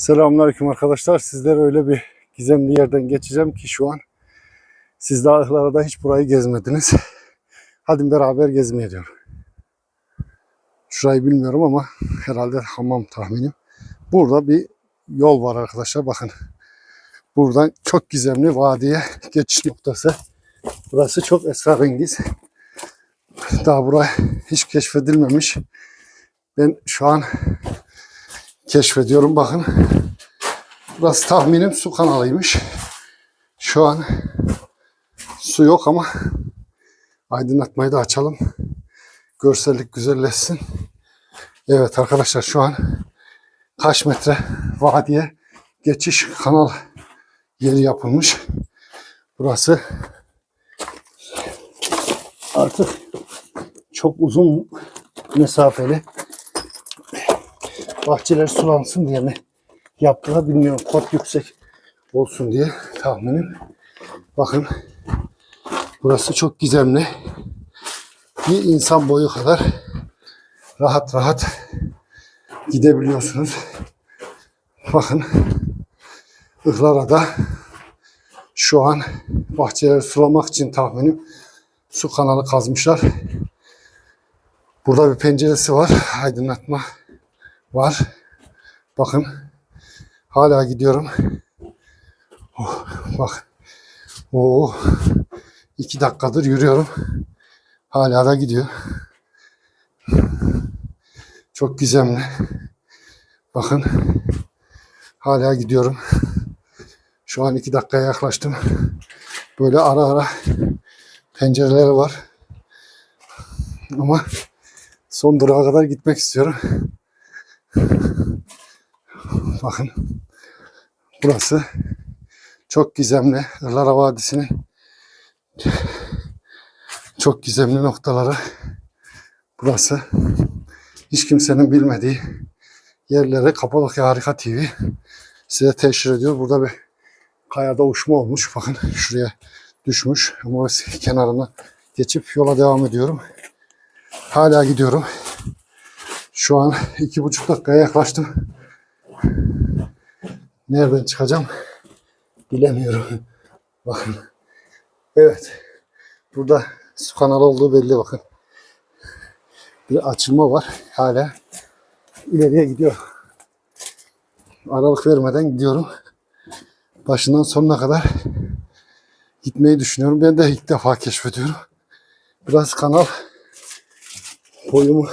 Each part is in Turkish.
Selamünaleyküm arkadaşlar. Sizlere öyle bir gizemli yerden geçeceğim ki şu an siz daha ıhlarada hiç burayı gezmediniz. Hadi beraber gezmeye diyorum. Şurayı bilmiyorum ama herhalde hamam tahminim. Burada bir yol var arkadaşlar bakın. Buradan çok gizemli vadiye geçiş noktası. Burası çok esrarengiz. Daha buraya hiç keşfedilmemiş. Ben şu an keşfediyorum bakın. Burası tahminim su kanalıymış. Şu an su yok ama aydınlatmayı da açalım. Görsellik güzelleşsin. Evet arkadaşlar şu an kaç metre vadiye geçiş kanal yeri yapılmış. Burası artık çok uzun mesafeli bahçeler sulansın diye mi yaptılar bilmiyorum. Kot yüksek olsun diye tahminim. Bakın burası çok gizemli. Bir insan boyu kadar rahat rahat gidebiliyorsunuz. Bakın Ihlara'da şu an bahçeleri sulamak için tahminim su kanalı kazmışlar. Burada bir penceresi var. Aydınlatma var. Bakın hala gidiyorum. Oh, bak. Oo, iki dakikadır yürüyorum. Hala da gidiyor. Çok gizemli. Bakın hala gidiyorum. Şu an iki dakikaya yaklaştım. Böyle ara ara pencereleri var. Ama son durağa kadar gitmek istiyorum. Bakın burası çok gizemli. Irlara Vadisi'nin çok gizemli noktaları burası. Hiç kimsenin bilmediği yerlere Kapadokya Harika TV size teşhir ediyor. Burada bir kayada uçma olmuş. Bakın şuraya düşmüş. Ama kenarına geçip yola devam ediyorum. Hala gidiyorum. Şu an iki buçuk dakikaya yaklaştım. Nereden çıkacağım? Bilemiyorum. Bakın. Evet. Burada su kanalı olduğu belli bakın. Bir açılma var. Hala ileriye gidiyor. Aralık vermeden gidiyorum. Başından sonuna kadar gitmeyi düşünüyorum. Ben de ilk defa keşfediyorum. Biraz kanal boyumu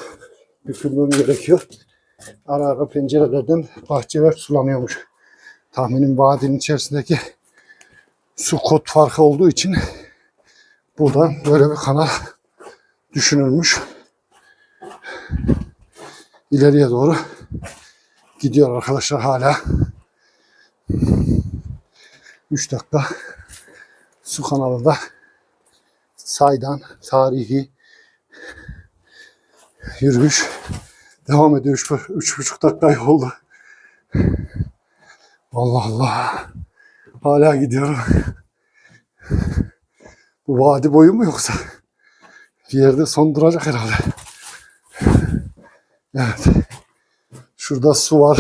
bükülmem gerekiyor. Ara ara pencerelerden bahçeler sulanıyormuş. Tahminim vadinin içerisindeki su kot farkı olduğu için buradan böyle bir kanal düşünülmüş. İleriye doğru gidiyor arkadaşlar hala. 3 dakika su kanalı da saydan tarihi yürüyüş devam ediyor. Üç, üç buçuk dakika oldu. Allah Allah. Hala gidiyorum. Bu vadi boyu mu yoksa? Bir yerde son duracak herhalde. Evet. Şurada su var.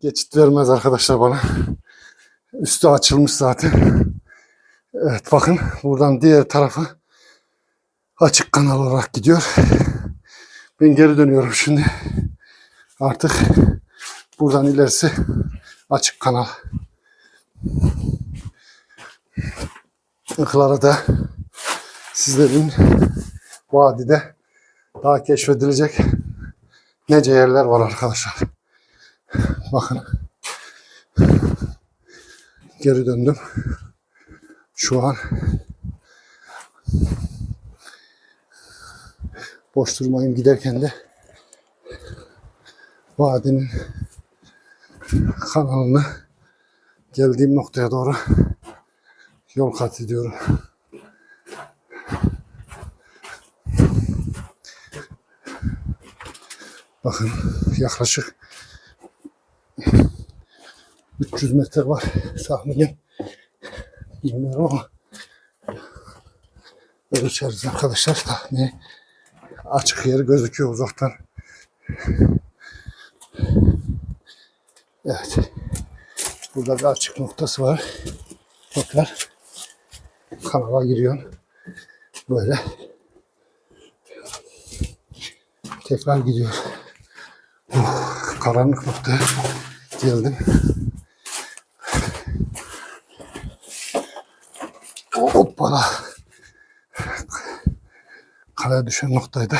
Geçit vermez arkadaşlar bana. Üstü açılmış zaten. Evet bakın buradan diğer tarafı açık kanal olarak gidiyor. Ben geri dönüyorum şimdi. Artık buradan ilerisi açık kanal. Iklara da sizlerin vadide daha keşfedilecek nece yerler var arkadaşlar. Bakın. Geri döndüm. Şu an boş durmayın giderken de vadinin kanalını geldiğim noktaya doğru yol kat ediyorum. Bakın yaklaşık 300 metre var tahminim. Bilmiyorum ama ölçeriz arkadaşlar tahmini açık yeri gözüküyor uzaktan. Evet. Burada bir açık noktası var. Tekrar kanala giriyorsun. Böyle. Tekrar gidiyor. Uf, karanlık noktaya geldim. Hoppala. Kaleye düşen noktayı da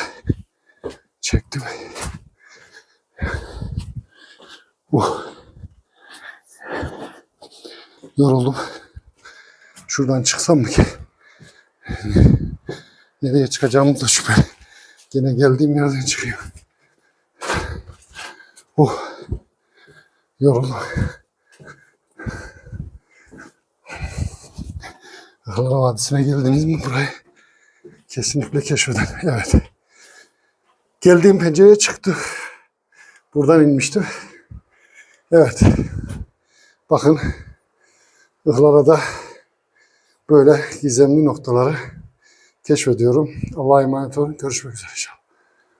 çektim. Uh. Yoruldum. Şuradan çıksam mı ki? Nereye çıkacağımı da şüpheli. Gene geldiğim yerden çıkıyor. Uh. Yoruldum. Ihlara Vadisi'ne geldiniz mi burayı? Kesinlikle keşfeden. Evet. Geldiğim pencereye çıktı. Buradan inmiştim. Evet. Bakın Ihlara da böyle gizemli noktaları keşfediyorum. Allah'a emanet olun. Görüşmek üzere inşallah.